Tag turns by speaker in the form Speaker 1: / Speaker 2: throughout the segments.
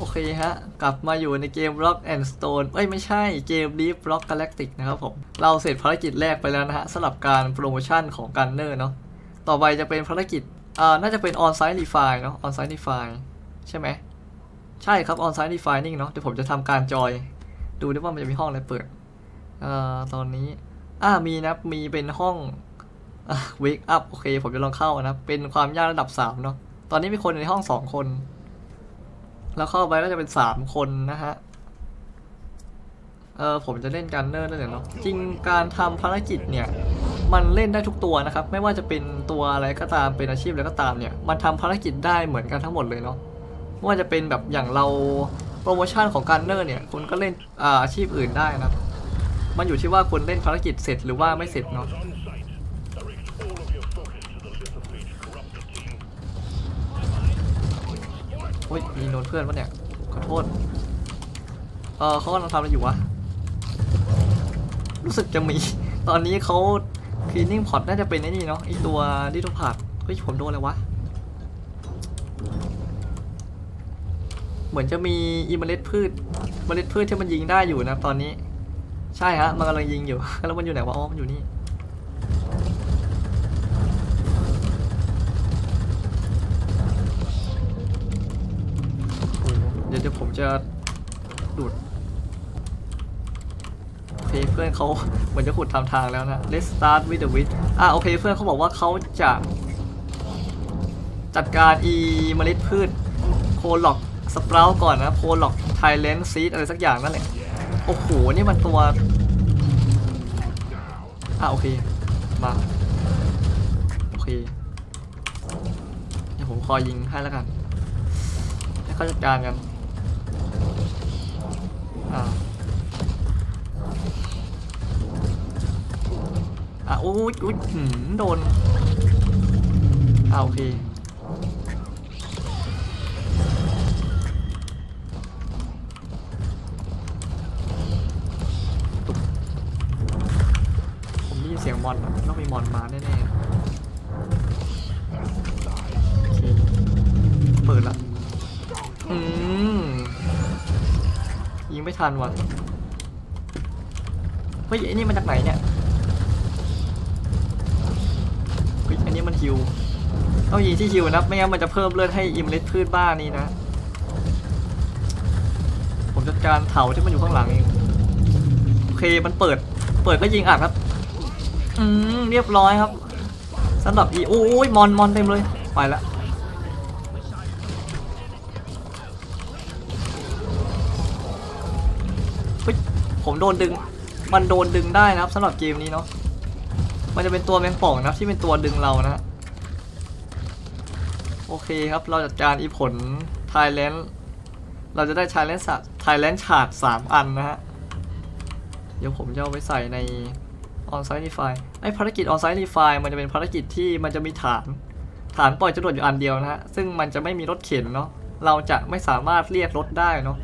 Speaker 1: โอเคฮะ กลับมาอยู่ในเกม Rock and Stone เอ้ยไม่ใช่เกม Deep Rock Galactic นะครับผม เราเสร็จภารกิจแรกไปแล้วนะฮะสำหรับการโปรโมชั่นของกันเนอร์เนาะต่อไปจะเป็นภารกิจอ่าน่าจะเป็น On-Site Refine เนาะ On-Site Refine ใช่ไหม ใช่ครับ On-Site Refining เนาะเดี๋ยวผมจะทำการจอย ดูดิว่ามันจะมีห้องอะไรเปิดอ่าตอนนี้อ่ามีนะมีเป็นห้องอ่า Wake Up โอเค ผมจะลองเข้านะเป็นความยากระดับ3เนาะตอนนี้มีคนในห้อง 2 คน แล้วเข้าไปก็จะเป็น3คนนะฮะ เออผมจะเล่นกันเนอร์ได้เลยเนาะ จริงการทำภารกิจเนี่ย มันเล่นได้ทุกตัวนะครับ ไม่ว่าจะเป็นตัวอะไรก็ตาม เป็นอาชีพอะไรก็ตามเนี่ย มันทำภารกิจได้เหมือนกันทั้งหมดเลยเนาะ ไม่ว่าจะเป็นแบบอย่างเราโปรโมชั่นของการเนอร์เนี่ย คุณก็เล่นอาอาชีพอื่นได้นะ มันอยู่ที่ว่าคุณเล่นภารกิจเสร็จหรือว่าไม่เสร็จเนาะ โอ้ยมีโดนเพื่อนปะเนี่ย ขอโทษ เออเขากำลังทำอะไรอยู่วะ รู้สึกจะมี ตอนนี้เขา cleaning pot น่าจะเป็นไอ้นี่เนาะไอตัวดิทูพาดเฮ้ยผมโดนอะไรวะ เหมือนจะมีอีเมล็ดพืช เมล็ดพืชที่มันยิงได้อยู่นะตอนนี้ ใช่ฮะ มันกำลังยิงอยู่ แล้วมันอยู่ไหนวะ อ๋อ มันอยู่นี่ โอ้โหเดี๋ยวเดี๋ยวผม จะดูดโอเคเพื่อนเขาเหมือนจะขุดทำทางแล้วนะ Let's start with the witch อะโอเคเพื่อนเขาบอกว่าเขาจะจัดการอีเมล็ดพืชโคล็อกสปราวก่อนนะโคล็อกไทเลนซีดอะไรสักอย่างนั่นแหละ โอ้โห นี่มันตัว อะโอเค มา โอเค เดี๋ยวผมคอยยิงให้แล้วกัน ให้เขาจัดการกัน อะโอ้ยอุ้ยหืมโดนอ่าโอเคตุบผมได้ยินเสียงมอนอะต้องมีมอนมาแน่ๆเคเปิดละอืมยิงไม่ทันว่ะเฮ้ยไอ้นี่มาจากไหนเนี่ย ฮ้ยอันนี้มันฮิวต้องยิงที่ฮิวนะไม่งั้นมันจะเพิ่มเลือดให้อิมเลสพืชบ้านี่นะ ผมจัดการเถาที่มันอยู่ข้างหลังเองโอเคมันเปิด เปิดก็ยิงอัดครับ อืมเรียบร้อยครับสำหรับอีโอ้ยมอนมอนเต็มเลยไปละเฮ้ยผมโดนดึง มันโดนดึงได้นะครับสำหรับเกมนี้เนาะ มันจะเป็นตัวแมงป่องนะครับที่เป็นตัวดึงเรานะฮะ โอเคครับ เราจัดการอีผลไทยแลนด์เราจะได้ไทยแลนด์สไทยแลนด์ฉาดสามอันนะฮะ เดี๋ยวผมจะเอาไปใส่ใน on site refine ไอภารกิจ on site refine มันจะเป็นภารกิจที่มันจะมีฐาน ฐานปล่อยจรวดอยู่อันเดียวนะฮะ ซึ่งมันจะไม่มีรถเข็นเนาะ เราจะไม่สามารถเรียกรถได้เนาะ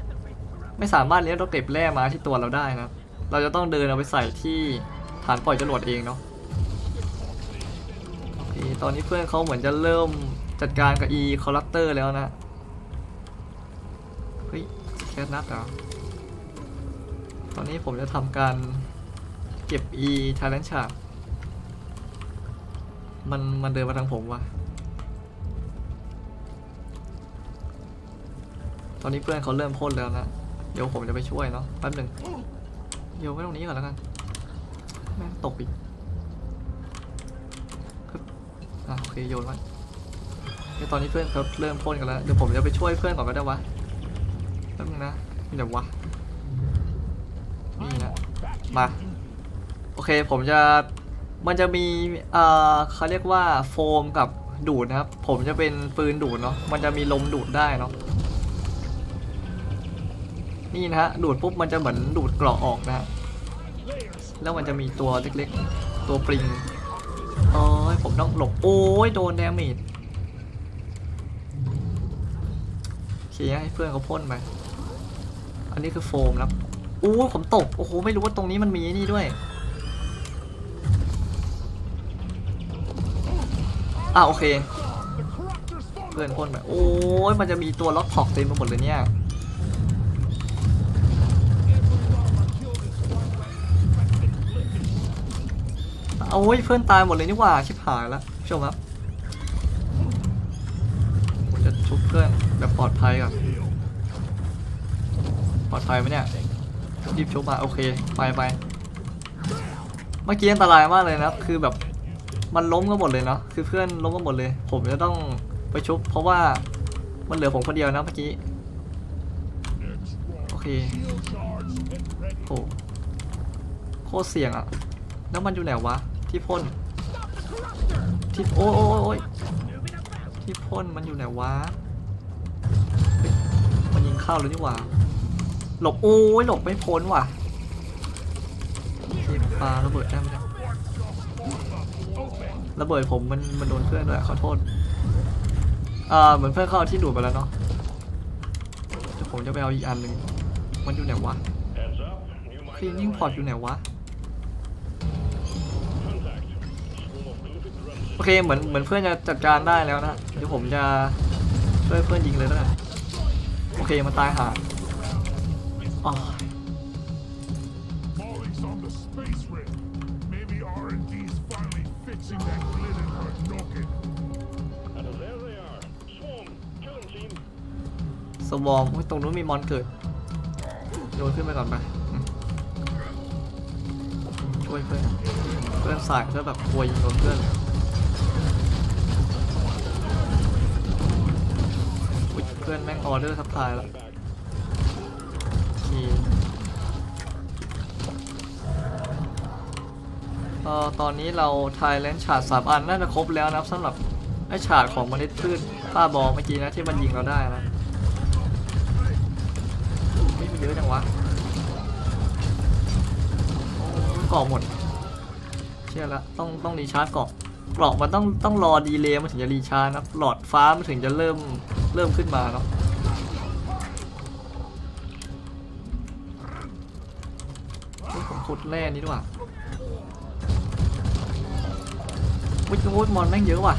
Speaker 1: ไม่สามารถเรียกรถเก็บแร่มาที่ตัวเราได้นะ เราจะต้องเดินเอาไปใส่ที่ฐานปล่อยจรวดเองเนาะโอเคตอนนี้เพื่อนเขาเหมือนจะเริ่ม จัดการกับ e c o l l u c t o r แล้วนะ เฮ้ยแคสนัดเหรอ ตอนนี้ผมจะทำการเก็บ e talent chart มันมันเดินมาทางผมว่ะตอนนี้เพื่อนเขาเริ่มพ่นแล้วนะ เดี๋ยวผมจะไปช่วยเนาะแป๊บหนึ่งโยนไว้ตรงนี้ก่อนแล้วกัน แม่งตกอีกอะโอเคโยนไว้ ตอนนี้เพื่อนเขาเริ่มพ่นกันแล้ว เดี๋ยวผมจะไปช่วยเพื่อนก่อนก็ได้วะแป๊บนึงนะเดี๋ยววะ นี่นะ มา โอเคผมจะ มันจะมี เอ่อเขาเรียกว่าโฟมกับดูดนะครับ ผมจะเป็นปืนดูดเนาะ มันจะมีลมดูดได้เนาะ นี่นะฮะ ดูดปุ๊บมันจะเหมือนดูดกราะออกนะฮะ แล้วมันจะมีตัวเล็กๆ ตัวปริงโอ้ยผมต้องหลบ โอ้ยโดนแดเมจ เคให้เพื่อนเขาพ่นไปอันนี้คือโฟมครับอู้ผมตก โอ้โห ไม่รู้ว่าตรงนี้มันมีนี่ด้วยอะโอเค เพื่อนพ่นไปโอ้ยมันจะมีตัวล็อกถอกเต็มไปหมดเลยเนี่ยโอ้ยเพื่อนตายหมดเลยนี่ว่าชิบหายแล้วชมครับ จะชุบเพื่อนแบบปลอดภัยก่อนปลอดภัยไหมเนี่ยรีบชุบมาโอเคไปไปเมื่อกี้อันตรายมากเลยนะคือแบบมันล้มกันหมดเลยเนาะคือเพื่อนล้มกันหมดเลย ผมจะต้องไปชุบ เพราะว่ามันเหลือผมคนเดียวนะเมื่อกี้โอเคโอ้โคตรเสี่ยงอะแล้วมันอยู่ไหนวะที่พ่นที่โอ้ยโอ้ยโอ้ย ที่พ่นมันอยู่ไหนวะเฮ้ยมันยิงเข้าเลยนี่หว่า หลบโอ้ยหลบไม่พ้นว่ะทีปลาระเบิดได้ไหมเนี่ยระเบิดผมมันมันโดนเพื่อนด้วยขอโทษอ่าเหมือนเพื่อนเข้าเอาที่ดูดไปแล้วเนาะเดี๋ยวผมจะไปเอาอีกอันหนึ่งมันอยู่ไหนวะคลีนนิ่งพอร์ตอยู่ไหนวะ โอเคเหมือนเหมือนเพื่อนจะจัดการได้แล้วนะเดี๋ยวผมจะช่วยเพื่อนยิงเลยแล้วกันโอเคมันตายหาอ๋อ
Speaker 2: Molly's on the space rig. Maybe R&D's finally fixing that glint in her noggin.
Speaker 3: And there they are. Swarm, kill them, team.
Speaker 1: สวอมตรงนู้นมีมอนเกิดโยนขึ้นไปก่อนไปอืมช่วยเพื่อนเพื่อนสายเพื่อแบบกลัวยิงโดนเพื่อน เพื่อนแม่งออเดอร์ทับทายแล้วโอเอ่อตอนนี้เราทายเลนฉาดสามอันน่าจะครบแล้วนะสำหรับไอฉาดของเมล็ดพืชป้าบอเมื่อกี้นะที่มันยิงเราได้นะนี่มันเยอะจังวะเกาะหมด เชื่อละต้องต้องรีชาร์จกาะเกราะมันต้องต้องรอดีเลย์มันถึงจะรีชาร์จนะหลอดฟ้ามันถึงจะเริ่ม เริ่มขึ้นมาเนาะผมขุดแร่นี้ด้วยว่ะวิจวุมอนแม่งเยอะว่ะ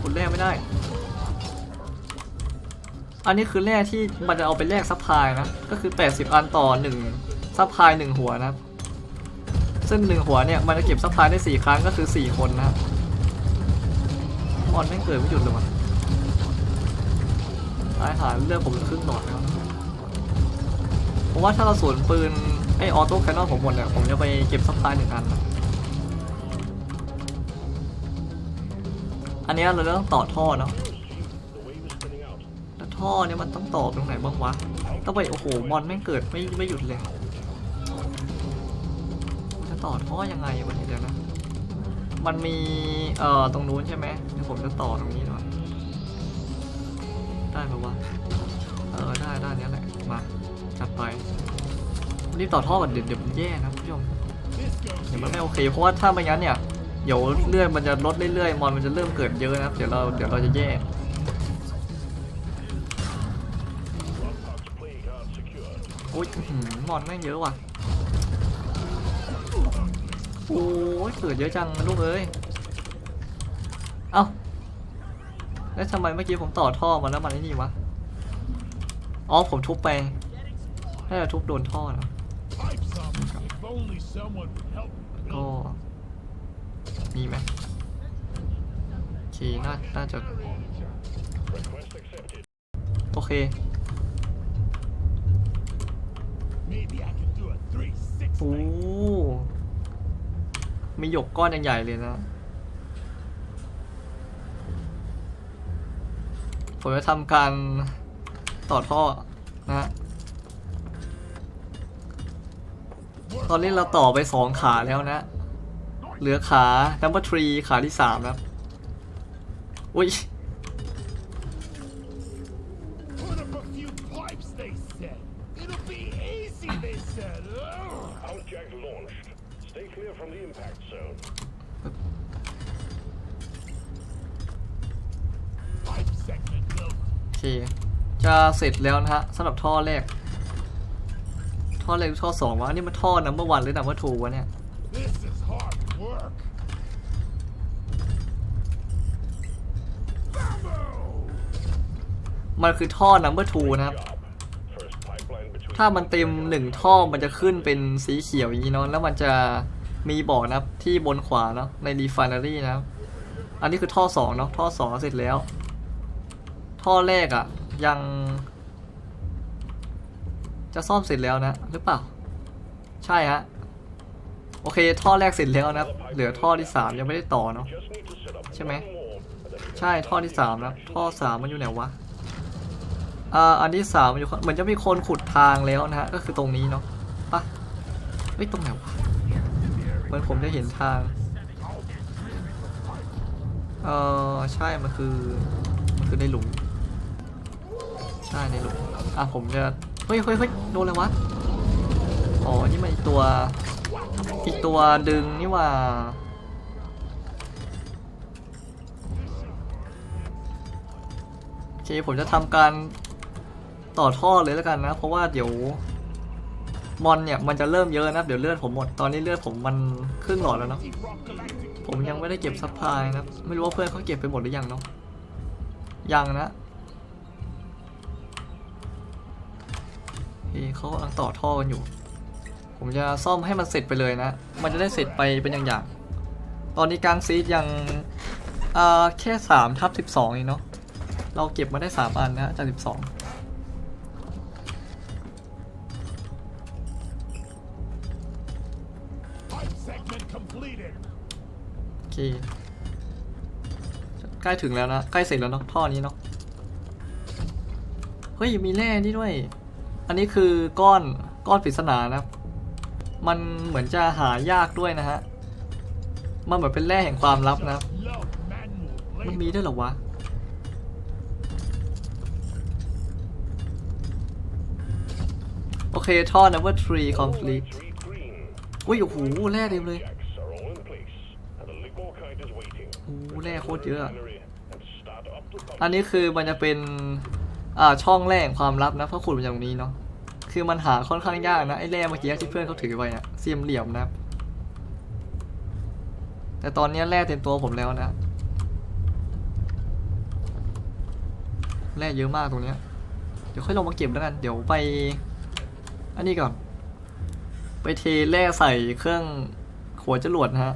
Speaker 1: ขุดแร่ไม่ได้ อันนี้คือแร่ที่มันจะเอาไปแลกซัพพลายนะ ก็คือ 80 อันต่อ1ซัพพลาย1หัวนะครับ ซึ่ง 1 หัวเนี่ย มันจะเก็บซัพพลายได้ 4 ครั้งก็คือ 4 คนนะครับมอนไม่งเกิดไม่หยุดเลยว่ะ ตายหาเลือดผมครึ่งหลอดแล้วเพราะว่าถ้าเราสวนปืนไอออโต้แคนนอนผมหมดเนี่ยผมจะไปเก็บซัพพลายหนึ่งอันอันนี้เราต้องต่อท่อเนาะแล้วท่อเนี่ยมันต้องต่อตรงไหนบ้างวะ ต้องไปโอ้โหมอนแม่งเกิดไม่ไม่หยุดเลย จะต่อท่อยังไงวะเนี่ยเดี๋ยวนะ มันมีเอ่อตรงนู้นใช่ไหมเดี๋ยวผมจะต่อตรงนี้ ได้ปะวะ เออได้ได้เนี้ยแหละ มา จัดไปรีบต่อท่อก่อนเดี๋ยวเดี๋ยวมันแย่นะผู้ชมเดี๋ยวมันไม่โอเค เพราะว่าถ้าไม่งั้นเนี่ย เดี๋ยวเลื่อนมันจะลดเรื่อยๆ มอนมันจะเริ่มเกิดเยอะนะครับ เดี๋ยวเราเดี๋ยวเราจะแย่
Speaker 3: Plague hard secure.
Speaker 1: อุ้ยมอนแม่งเยอะว่ะ โอ้ยเกิดเยอะจังลูกเอ้ย เอ้า แล้วทำไมเมื่อกี้ผมต่อท่อมาแล้วมันไอ้นี่วะ อ๋อผมทุบไปถ้าจะทุบโดนท่อนะก็มีไหมโอเคน่าน่าจะ โอเคโอ้มีหยกก้อนใหญ่ๆเลยนะ ผมจะทำการต่อท่อนะ ตอนนี้เราต่อไปสองขาแล้วนะ เหลือขา number three ขาที่สามนะครับ อุ้ย เคจะเสร็จแล้วนะฮะสำหรับท่อแรก ท่อแรกหรือท่อสองวะอันนี่มันท่อ number one หรือ number two วะเนี่ย
Speaker 2: This is hard work. Bamboo!
Speaker 1: มันคือท่อ number two นะครับ
Speaker 3: Job. First pipeline between
Speaker 1: ถ้ามันเต็มหนึ่งท่อมันจะขึ้นเป็นสีเขียวอย่างนี้เนาะแล้วมันจะมีบอกนะครับที่บนขวาเนาะใน refinery นะครับ อันนี้คือท่อสองเนาะท่อสองเสร็จแล้ว ท่อแรกอะยัง จะซ่อมเสร็จแล้วนะ หรือเปล่า ใช่ฮะ โอเค ท่อแรกเสร็จแล้วนะ เหลือท่อที่สามยังไม่ได้ต่อเนาะใช่ไหม ใช่ท่อที่สามนะท่อสามมันอยู่ไหนวะอ่าอันที่สามมันอยู่เหมือนจะมีคนขุดทางแล้วนะฮะ ก็คือตรงนี้เนาะปะเฮ้ยตรงไหนวะเหมือนผมได้เห็นทางเออใช่ มันคือ มันคือในหลุม ใช่ในหลุมอะผมจะเฮ้ยเฮ้ยเฮ้ยโดนอะไรวะอ๋อนี่มันอีกตัว อีกตัวดึงนี่ว่าโอเคผมจะทำการต่อท่อเลยแล้วกันนะ เพราะว่าเดี๋ยวมอนเนี่ยมันจะเริ่มเยอะนะเดี๋ยวเลือดผมหมดตอนนี้เลือดผมมันครึ่งหลอดแล้วเนาะผมยังไม่ได้เก็บซัพพลายนะไม่รู้ว่าเพื่อนเขาเก็บไปหมดหรือยังเนาะยังนะ เคเขากำลังต่อท่อกันอยู่ ผมจะซ่อมให้มันเสร็จไปเลยนะ มันจะได้เสร็จไปเป็นอย่างๆ ตอนนี้กลางซีดยังอ่อแค่สามทับสิบสองเองเนาะ เราเก็บมาได้สามอันนะจากสิบสองโอเคใกล้ถึงแล้วนะ ใกล้เสร็จแล้วเนาะท่อนี้เนาะ เฮ้ย มีแร่นี่ด้วย อันนี้คือก้อนก้อนปริศนานะครับ มันเหมือนจะหายากด้วยนะฮะ มันเหมือนเป็นแร่แห่งความลับนะมันมีด้วยหรอวะ โอเคท่อ number three complete อุ้ยโอ้โหแร่เต็มเลยโอ้แร่โคตรเยอะ อันนี้คือมันจะเป็น อ่าช่องแร่แห่งความลับนะเพราะขุดมาจากตรงนี้เนาะคือมันหาค่อนข้างยากนะไอ้แร่เมื่อกี้ที่เพื่อนเขาถือไว้อะเสียมเหลี่ยมนะแต่ตอนนี้แร่เต็มตัวผมแล้วนะแร่เยอะมากตรงเนี้ยเดี๋ยวค่อยลงมาเก็บแล้วกัน เดี๋ยวไป อันนี้ก่อน ไปเทแร่ใส่เครื่องหัวจรวดนะฮะ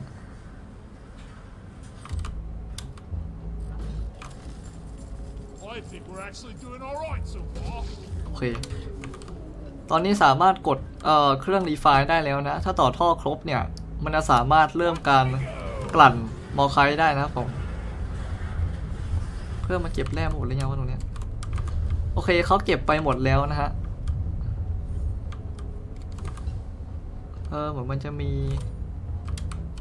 Speaker 1: โอเค ตอนนี้สามารถกดเอ่อเครื่องรีไฟได้แล้วนะ ถ้าต่อท่อครบเนี่ย มันจะสามารถเริ่มการกลั่นมอไคต์ได้นะผม เพื่อมาเก็บแร่หมดหรือยังวะตรงเนี้ยโอเคเขาเก็บไปหมดแล้วนะฮะ เออเหมือนมันจะมี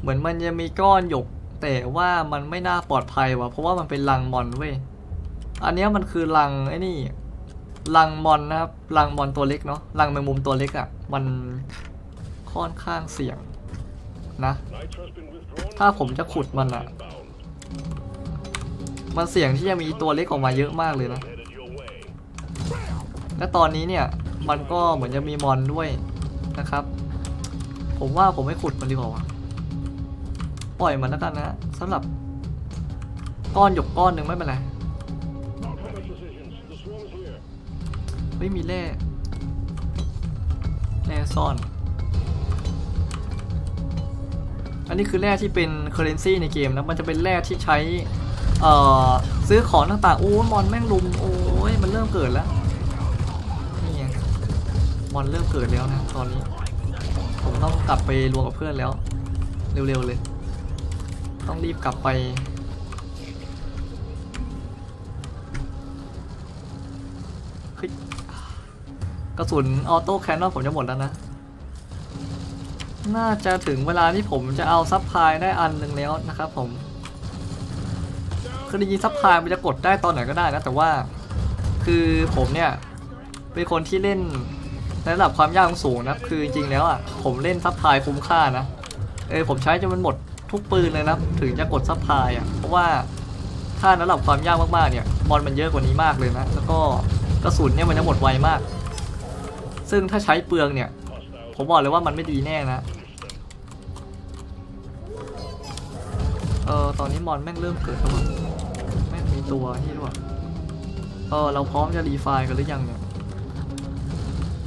Speaker 1: เหมือนมันจะมีก้อนหยก แต่ว่ามันไม่น่าปลอดภัยว่ะ เพราะว่ามันเป็นรังมอนเว้ย อันนี้มันคือรังไอ้นี่รังมอนนะครับรังมอนตัวเล็กเนาะรังแมงมุมตัวเล็กอะ่ะ มันค่อนข้างเสี่ยงนะ ถ้าผมจะขุดมันอะ่ะ มันเสี่ยงที่จะมีตัวเล็กออกมาเยอะมากเลยนะ และตอนนี้เนี่ย มันก็เหมือนจะมีมอนด้วยนะครับ ผมว่าผมไม่ขุดมันดีกว่าปล่อยมันแล้วกันนะสำหรับก้อนหยกก้อนหนึ่งไม่เป็นไร ไม่มีแร่แร่ซ่อน อันนี้คือแร่ที่เป็นเคอร์เรนซีในเกมนะมันจะเป็นแร่ที่ใช้ เอ่อ ซื้อของต่างๆโอ้มอนแม่งลุมโอ้ยมันเริ่มเกิดแล้วนี่ไงมอนเริ่มเกิดแล้วนะตอนนี้ ผมต้องกลับไปรวมกับเพื่อนแล้ว เร็วๆเลย ต้องรีบกลับไป กระสุนออโต้แคนนอนผมจะหมดแล้วนะ น่าจะถึงเวลาที่ผมจะเอาซับพายได้อันหนึ่งแล้วนะครับผมคือจริงๆซับพายมันจะกดได้ตอนไหนก็ได้นะแต่ว่า คือผมเนี่ยเป็นคนที่เล่นในระดับความยากสูงนะคือจริงๆแล้วอะผมเล่นซับพายคุ้มค่านะเออผมใช้จนมันหมดทุกปืนเลยนะถึงจะกดซับพายอะเพราะว่าถ้าระดับความยากมากๆเนี่ยมอนมันเยอะกว่านี้มากเลยนะแล้วก็กระสุนเนี่ยมันจะหมดไวมาก ซึ่งถ้าใช้เปลืองเนี่ย ผมบอกเลยว่ามันไม่ดีแน่นะ เออตอนนี้มอนแม่งเริ่มเกิดแล้วแม่งมีตัวนี่ด้วยว่ะเออเราพร้อมจะรีไฟล์กันหรือยังเนี่ย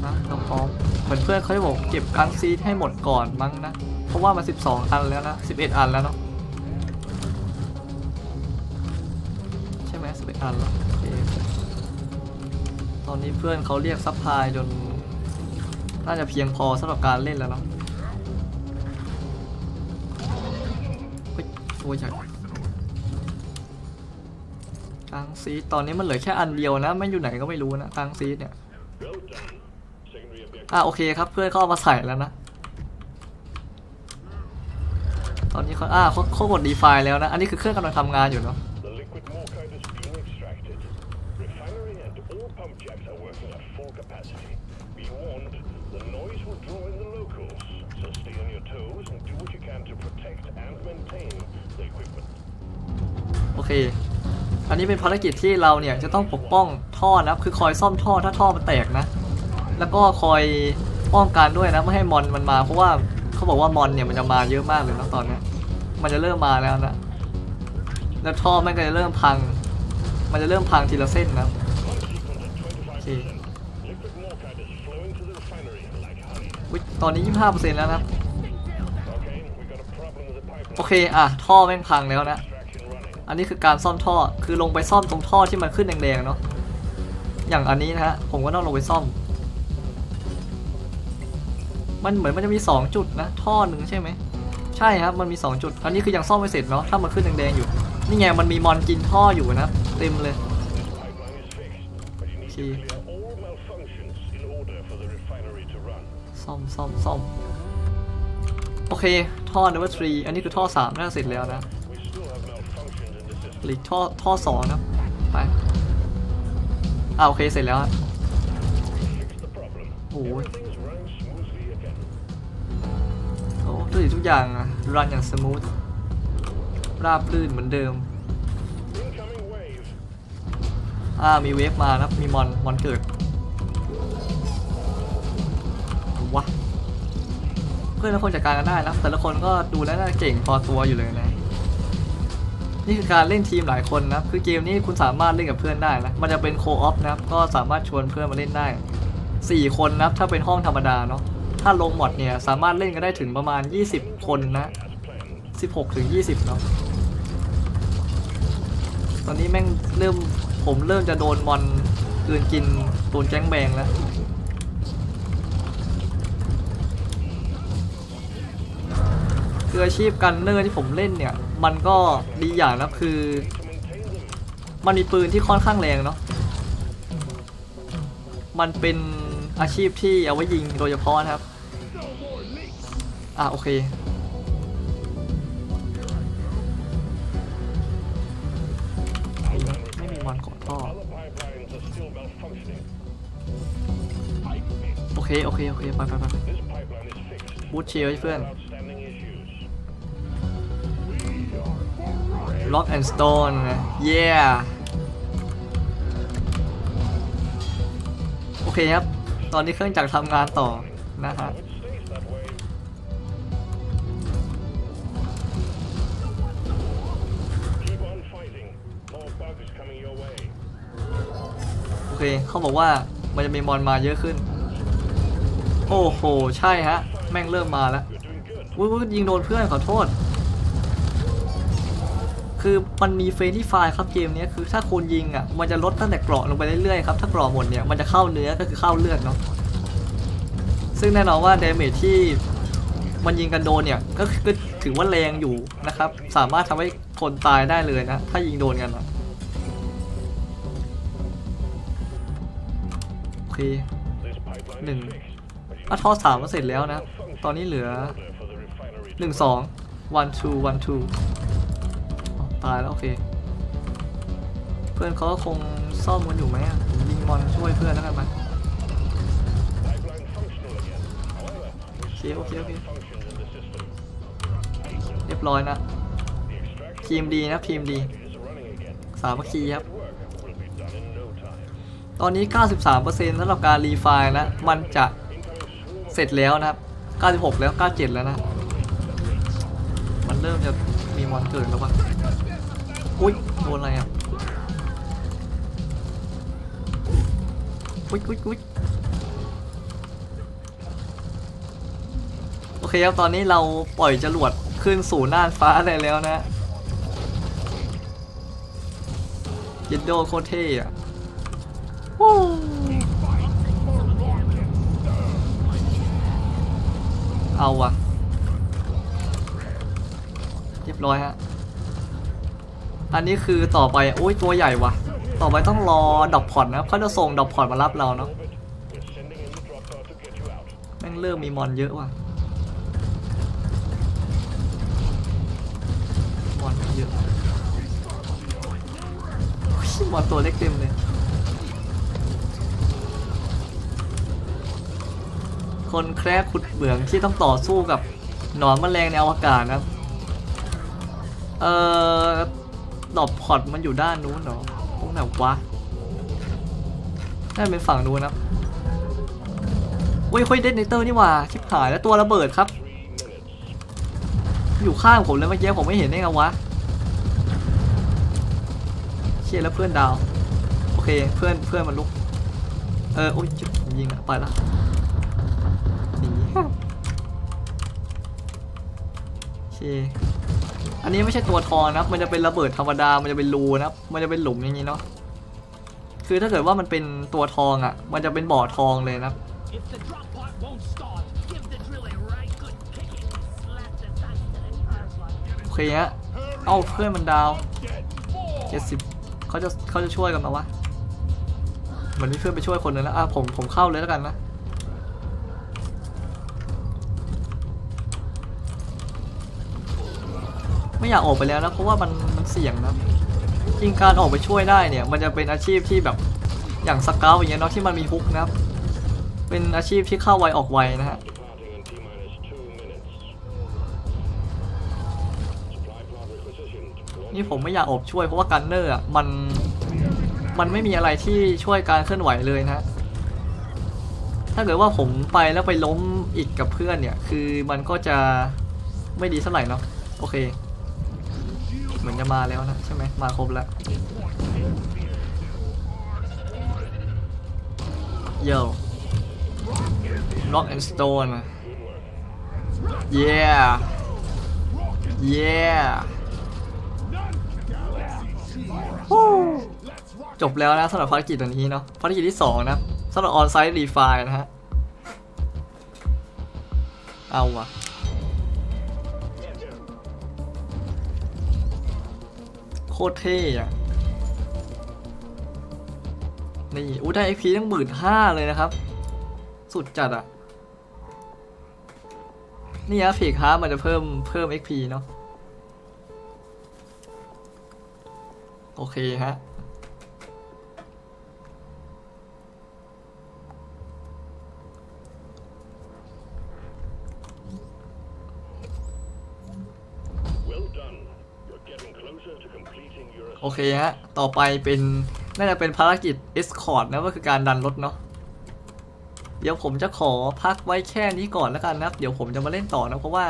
Speaker 1: นะเราพร้อมเหมือนเพื่อนเขาจะบอกเก็บกังซีดให้หมดก่อนมั้งนะ เพราะว่ามัน 12 อันแล้วนะ 11 อันแล้วเนาะใช่ไหม11 อันแล้วตอนนี้เพื่อนเขาเรียกซัพพลายจน น่าจะเพียงพอสำหรับการเล่นแล้วเนาะเฮ้ยตัวใหญ่กลางซีดตอนนี้มันเหลือแค่อันเดียวนะไม่อยู่ไหนก็ไม่รู้นะกลางซีดเนี่ยอะโอเคครับเพื่อนเขาเอามาใส่แล้วนะตอนนี้เขาอ่าเขาเขากดดีไฟแล้วนะ อันนี้คือเครื่องกำลังทำงานอยู่เนาะ
Speaker 3: The noise will draw in the locals, so stay on your toes and do what you can to protect and maintain the equipment.
Speaker 1: โอเค อันนี้เป็นภารกิจที่เราเนี่ยจะต้องปกป้องท่อนะคือคอยซ่อมท่อถ้าท่อมันแตกนะ แล้วก็คอยป้องกันด้วยนะไม่ให้มอนมันมา เพราะว่าเขาบอกว่ามอนเนี่ยมันจะมาเยอะมากเลยนะตอนนี้ มันจะเริ่มมาแล้วนะ แล้วท่อมันก็จะเริ่มพัง มันจะเริ่มพังทีละเส้นนะ ตอนนี้ 25%แล้วนะ
Speaker 3: Okay, we got a problem with the pipeline
Speaker 1: โอเคอะท่อแม่งพังแล้วนะ
Speaker 3: extraction running.
Speaker 1: อันนี้คือการซ่อมท่อคือลงไปซ่อมตรงท่อที่มันขึ้นแดงๆเนาะอย่างอันนี้นะฮะผมก็ต้องลงไปซ่อม มันเหมือนมันจะมี 2 จุดนะ ท่อหนึ่งใช่ไหมใช่ครับมันมี 2 จุด อันนี้คือยังซ่อมไม่เสร็จเนาะถ้ามันขึ้นแดงๆอยู่นี่ไงมันมีมอนกินท่ออยู่นะ เต็มเลย
Speaker 3: This pipeline is fixed,
Speaker 1: ซ่อมซ่อมโอเค ท่อ number three อันนี้คือท่อ3น่าจะเสร็จแล้วนะหลีกท่อท่อสองนะไปอ่าโอเคเสร็จแล้วอะ
Speaker 3: Fix the problem.
Speaker 1: Oh.
Speaker 3: Everything's running smoothly again.
Speaker 1: โอ้ทุกสิ่งทุกอย่างรันอย่างสมูทราบรื่นเหมือนเดิมอ่ามีเวฟมานะมีมอนมอนเกิดวะ เพื่อนทุกคนจัดการกันได้นะแต่ละคนก็ดูแล้วน่าเก่งพอตัวอยู่เลยนะ นี่คือการเล่นทีมหลายคนนะคือเกมนี้คุณสามารถเล่นกับเพื่อนได้นะมันจะเป็นโคออฟนะครับก็สามารถชวนเพื่อนมาเล่นได้ 4 คนนะถ้าเป็นห้องธรรมดาเนาะถ้าลงหมดเนี่ยสามารถเล่นกันได้ถึงประมาณ 20 คนนะ 16ถึง20เนาะตอนนี้แม่งเริ่มผมเริ่มจะโดนมอนกลืนกินโดนแจ้งแบงแล้ว คืออาชีพกันเนอร์ที่ผมเล่นเนี่ย มันก็ดีอย่างนะคือ มันมีปืนที่ค่อนข้างแรงเนาะมันเป็นอาชีพที่เอาไว้ยิงโดยเฉพาะนะครับ อะโอเค ไม่มีวันก่อโอเค โอเค โอเค ไปไปไปบูทเชียร์ให้เพื่อน
Speaker 2: for
Speaker 1: Lock and Stone นะ yeah โอเคครับ ตอนนี้เครื่องจักรทำงานต่อนะฮะโอเค เขาบอกว่ามันจะมีมอนมาเยอะขึ้น โอ้โห ใช่ฮะ แม่งเริ่มมาแล้ววุ้ยยิงโดนเพื่อนขอโทษ คือมันมีเฟรนที่ไฟล์ครับเกมนี้คือถ้าคุณยิงอะมันจะลดตั้งแต่กราะลงไปเรื่อยๆครับถ้ากราะหมดเนี่ยมันจะเข้าเนื้อก็คือเข้าเลือดเนาะซึ่งแน่นอนว่าเดเมจที่มันยิงกันโดนเนี่ยก็ก็ถือว่าแรงอยู่นะครับ สามารถทำให้คนตายได้เลยนะ ถ้ายิงโดนกันนะโอเค
Speaker 3: This pipeline
Speaker 1: Đừng-
Speaker 3: is fixed. but you
Speaker 1: อะท่อสามก็เสร็จแล้วนะ ตอนนี้เหลือหนึ่งสอง one two one two ตายแล้วโอเค เพื่อนเขาก็คงซ่อมกันอยู่ไหมอะผมยิงมอนช่วยเพื่อนแล้วกันไป
Speaker 3: pipeline functional again. However, we
Speaker 1: โอเคโอเคโอเคเรียบร้อยนะทีมดีนะทีมดี สามัคคีครับ ตอนนี้ 93%สำหรับการรีไฟล์นะมันจะเสร็จแล้วนะครับ 96 แล้ว 97 แล้วนะ มันเริ่มจะมีมอนเกิดแล้วว่ะ อุ้ยโดนอะไรอะอุ้ยอุ้ยอุ้ยโอเคครับตอนนี้เราปล่อยจรวดขึ้นสู่น่านฟ้าได้แล้วนะยินโดโคเท่อะเอาว่ะเรียบร้อยฮะ อันนี้คือต่อไปโอ้ยตัวใหญ่ว่ะ ต่อไปต้องรอดอกพอร์ตนะเขาจะส่งดอกพอร์ตมารับเราเนาะแม่งเริ่มมีมอนเยอะว่ะมอนเยอะมอนตัวเล็กเต็มเลยคนแคร์ขุดเหมืองที่ต้องต่อสู้กับหนอนแมลงในอวกาศนะ เอ่อ ดอกพอร์ตมันอยู่ด้านนู้นเหรอตรงไหนวะน่าเป็นฝั่งนู้นนะเว้ยเฮ้ยเดนเนเตอร์นี่ว่าชิบหายแล้วตัวระเบิดครับ อยู่ข้างผมเลยเมื่อกี้ผมไม่เห็นได้ไงวะเชี่ยแล้วเพื่อนดาวโอเคเพื่อนเพื่อนมันลุกเออโอ้ยจุดผมยิงอะไปละหนีโอเค อันนี้ไม่ใช่ตัวทองนะครับ มันจะเป็นระเบิดธรรมดา มันจะเป็นรูนะครับ มันจะเป็นหลุมอย่างนี้เนาะ คือถ้าเกิดว่ามันเป็นตัวทองอะ มันจะเป็นบ่อทองเลยนะครับ
Speaker 4: If the drop pod won't start, give the drill a right good kicking. Slap the dust to the tires like
Speaker 1: โอเคฮะเอ้าเพื่อนมันดาว
Speaker 2: Get more.
Speaker 1: เจ็ดสิบเขาจะเขาจะช่วยกันมาวะเหมือนมีเพื่อนไปช่วยคนนึงแล้วอะผมผมเข้าเลยแล้วกันนะ ไม่อยากออกไปแล้วนะเพราะว่ามันมันเสี่ยงนะจริงการออกไปช่วยได้เนี่ย มันจะเป็นอาชีพที่แบบอย่างสเกลอย่างเงี้ยเนาะที่มันมีฮุกนะครับเป็นอาชีพที่เข้าไวออกไวนะฮะนี่ผมไม่อยากออกช่วยเพราะว่ากันเนอร์อะมันมันไม่มีอะไรที่ช่วยการเคลื่อนไหวเลยนะฮะถ้าเกิดว่าผมไปแล้วไปล้มอีกกับเพื่อนเนี่ย คือมันก็จะไม่ดีเท่าไหร่เนาะโอเค เหมือนจะมาแล้วนะใช่ไหมมาครบแล้วโย่ Rock and Stone yeah yeah จบแล้วนะสำหรับภารกิจตัวนี้เนาะภารกิจที่ 2 นะสำหรับ on site refi นะฮะ เอาวะ ตรเท่อะนี่อู้ได้ไอพีตั้งหมื่นห้าเลยนะครับ สุดจัดอะนี่นะเพกฮามันจะเพิ่มเพิ่ม XP เนาะโอเคฮะ โอเคฮะ ต่อไปเป็น น่าจะเป็นภารกิจ Escort นะก็คือการดันรถเนาะ เดี๋ยวผมจะขอพักไว้แค่นี้ก่อนแล้วกันนะครับ เดี๋ยวผมจะมาเล่นต่อนะเพราะว่า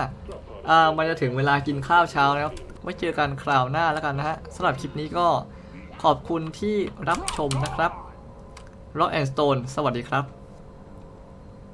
Speaker 1: อ่า มันจะถึงเวลากินข้าวเช้านะครับ ไว้เจอกันคราวหน้าแล้วกันนะฮะสำหรับคลิปนี้ก็ขอบคุณที่รับชมนะครับ Rock and Stone สวัสดีครับ